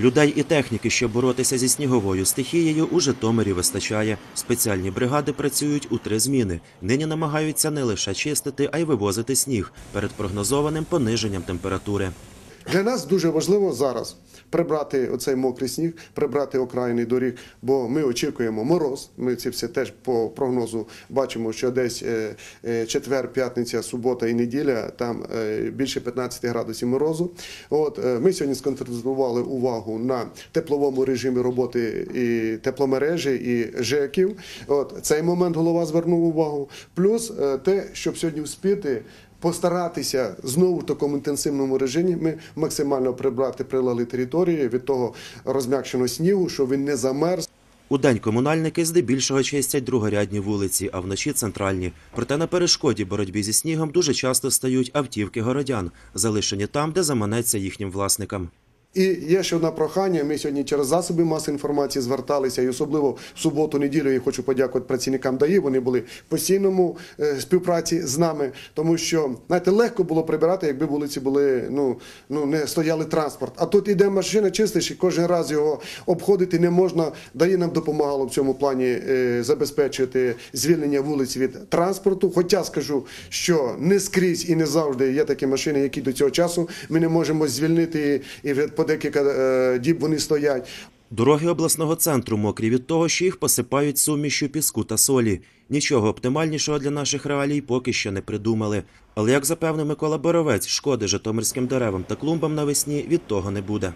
Людей і техніки, щоб боротися зі сніговою стихією, у Житомирі вистачає. Спеціальні бригади працюють у три зміни. Нині намагаються не лише чистити, а й вивозити сніг перед прогнозованим пониженням температури. Для нас дуже важливо зараз прибрати оцей мокрий сніг, прибрати окраїни доріг, бо ми очікуємо мороз. Ми це все теж по прогнозу бачимо, що десь е, е, четвер, п'ятниця, субота і неділя там е, більше 15 градусів морозу. От ми сьогодні сконцентрували увагу на тепловому режимі роботи і тепломережі, і ЖЕКів. От цей момент голова звернув увагу. Плюс те, щоб сьогодні вспіти постаратися знову в такому інтенсивному режимі ми максимально прибрати прилали території від того розм'якшеного снігу, щоб він не замерз. У день комунальники здебільшого чистять другорядні вулиці, а вночі центральні. Проте на перешкоді боротьбі зі снігом дуже часто стають автівки городян, залишені там, де заманеться їхнім власникам. І є ще одне прохання. Ми сьогодні через засоби маси інформації зверталися, і особливо в суботу, неділю я хочу подякувати працівникам ДАІ. Вони були в постійному е, співпраці з нами, тому що знаєте, легко було прибирати, якби вулиці були ну ну не стояли транспорт. А тут іде машина, чистиш, і кожен раз його обходити не можна. ДАІ нам допомагало в цьому плані е, забезпечити звільнення вулиць від транспорту. Хоча скажу, що не скрізь і не завжди є такі машини, які до цього часу ми не можемо звільнити і вже по декілька е, діб вони стоять. Дороги обласного центру мокрі від того, що їх посипають сумішю піску та солі. Нічого оптимальнішого для наших реалій поки що не придумали. Але як запевнив Микола Боровець, шкоди житомирським деревам та клумбам навесні від того не буде.